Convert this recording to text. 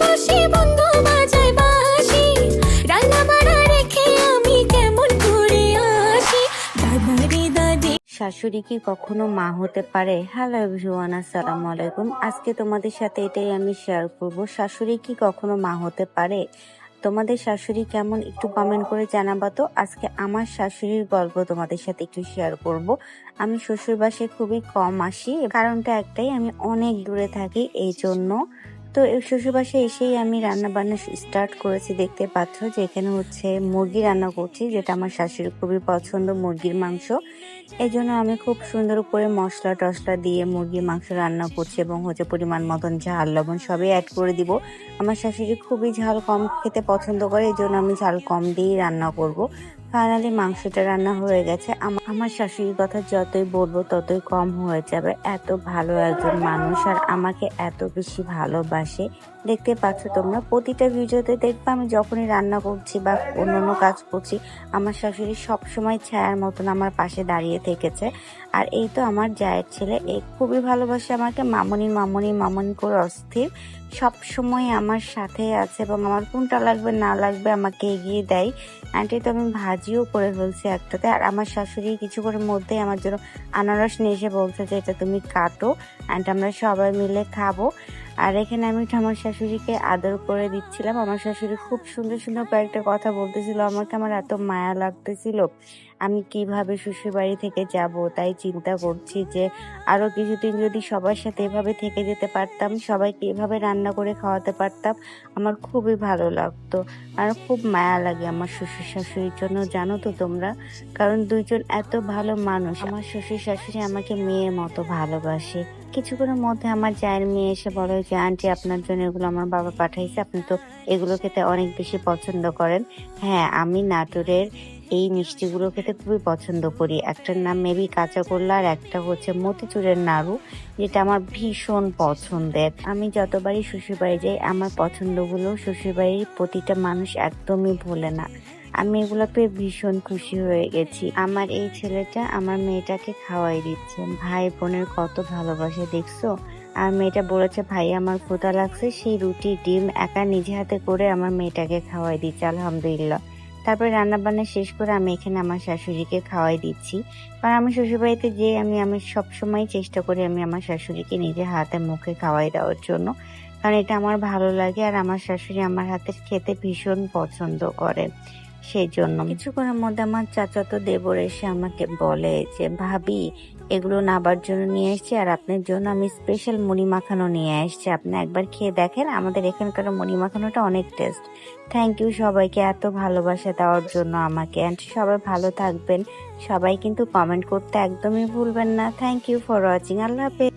বসে শাশুড়ি কি কখনো মা হতে পারে? হ্যালো এভরিওয়ান আসসালামু আলাইকুম। আজকে তোমাদের সাথে এটাই আমি শেয়ার করব। শাশুড়ি কি কখনো মা হতে পারে? তোমাদের শাশুড়ি কেমন একটু কমেন্ট করে জানাবা তো। আজকে আমার শাশুড়ির গল্প তোমাদের সাথে একটু শেয়ার করব। আমি শ্বশুর বাসায় খুবই কম আসি। কারণটা একটাই, আমি অনেক দূরে থাকি এই জন্য তো এই শ্বশুর বাসায় এসেই আমি রান্না বান্না স্টার্ট করেছি। দেখতে পাচ্ছ যে এখানে হচ্ছে মুরগি রান্না করছি, যেটা আমার শাশুড়ির খুবই পছন্দ, মুরগির মাংস। এই জন্য আমি খুব সুন্দর করে মশলা টশলা দিয়ে মুরগির মাংস রান্না করছি এবং হচ্ছে পরিমাণ মতন ঝাল, লবণ সবই অ্যাড করে দিব। আমার শাশুড়ি খুবই ঝাল কম খেতে পছন্দ করে এই জন্য আমি ঝাল কম দিয়েই রান্না করব। ফাইনালি মাংসটা রান্না হয়ে গেছে। আমার শাশুড়ির কথা যতই বলব, ততই কম হয়ে যাবে। এত ভালো একজন মানুষ আর আমাকে এত বেশি ভালোবাসে। দেখতে পাচ্ছ তোমরা, প্রতিটা ভিডিওতে দেখবে আমি যখনই রান্না করছি বা অন্য কাজ করছি, আমার শাশুড়ি সবসময় ছায়ার মতন আমার পাশে দাঁড়িয়ে থেকেছে। আর এই তো আমার জায়ের ছেলে, এ খুবই ভালোবাসে আমাকে। মামনি মামনি মামনি করে অস্থির। সব সময় আমার সাথে আছে এবং আমার কোনটা লাগবে, না লাগবে আমাকে এগিয়ে দেয়। আন্টি তো আমি ভাজিও করে ফেলছি একটাতে। আর আমার শাশুড়ি কিছু করে মধ্যেই আমার জন্য আনারস নিয়ে এসে বলছে যে, এটা তুমি কাটো অ্যান্ড আমরা সবাই মিলে খাব। আর এখানে আমি আমার শাশুড়িকে আদর করে দিচ্ছিলাম। আমার শাশুড়ি খুব সুন্দর সুন্দর কয়েকটা কথা বলতেছিল। আমাকে আমার এত মায়া লাগতেছিল। আমি কীভাবে শ্বশুর বাড়ি থেকে যাব? তাই চিন্তা করছি যে, আরও কিছুদিন যদি সবার সাথে এভাবে থেকে যেতে পারতাম, সবাইকে এভাবে রান্না করে খাওয়াতে পারতাম, আমার খুবই ভালো লাগতো। আর খুব মায়া লাগে আমার শ্বশুর শাশুড়ির জন্য, জানো তো তোমরা? কারণ দুইজন এত ভালো মানুষ। আমার শ্বশুর শাশুড়ি আমাকে মেয়ের মতো ভালোবাসে। কিছুক্ষণের মধ্যে আমার জায়ের মেয়ে এসে বলে যে, আন্টি, আপনার জন্য এগুলো আমার বাবা পাঠাইছে। আপনি তো এগুলো খেতে অনেক বেশি পছন্দ করেন। হ্যাঁ আমি নাটোরের এই মিষ্টিগুলো খেতে খুবই পছন্দ করি। একটার নাম মেবি কাঁচা গোল্লা আর একটা হচ্ছে মতিচুরের নাড়ু, যেটা আমার ভীষণ পছন্দের। আমি যতবারই শ্বশুরবাড়ি যাই, আমার পছন্দগুলো শ্বশুরবাড়ির প্রতিটা মানুষ একদমই ভোলে না। আমি এগুলো পেয়ে ভীষণ খুশি হয়ে গেছি। আমার এই ছেলেটা আমার মেয়েটাকে খাওয়াই দিচ্ছে। ভাই বোনের কত ভালোবাসে, দেখছ? আর মেয়েটা বলেছে, ভাই, আমার ক্ষুধা লাগছে, সেই রুটি, ডিম একা নিজে হাতে করে আমার মেয়েটাকে খাওয়াই দিচ্ছে, আলহামদুলিল্লাহ। তারপরে রান্না বান্না শেষ করে আমি এখানে আমার শাশুড়িকে খাওয়াই দিচ্ছি। কারণ আমি শ্বশুরবাড়িতে যে আমি আমি সবসময় চেষ্টা করি আমি আমার শাশুড়িকে নিজে হাতে মুখে খাওয়াই দেওয়ার জন্য। কারণ এটা আমার ভালো লাগে আর আমার শাশুড়ি আমার হাতের খেতে ভীষণ পছন্দ করে। সেই জন্য কিছুক্ষণের মধ্যে আমার চাচাতো দেবর এসে আমাকে বলে যে, ভাবি, এগুলো নাবার জন্য নিয়ে এসেছি আর আপনার জন্য আমি স্পেশাল মুড়ি মাখানো নিয়ে এসেছি। আপনি একবার খেয়ে দেখেন, আমাদের এখানকার মুড়ি মাখানোটা অনেক টেস্ট থ্যাংক ইউ সবাইকে এত ভালোবাসা দেওয়ার জন্য আমাকে। অ্যান্ড সবাই ভালো থাকবেন। সবাই কিন্তু কমেন্ট করতে একদমই ভুলবেন না। থ্যাংক ইউ ফর ওয়াচিং আল্লাহ হাফেজ।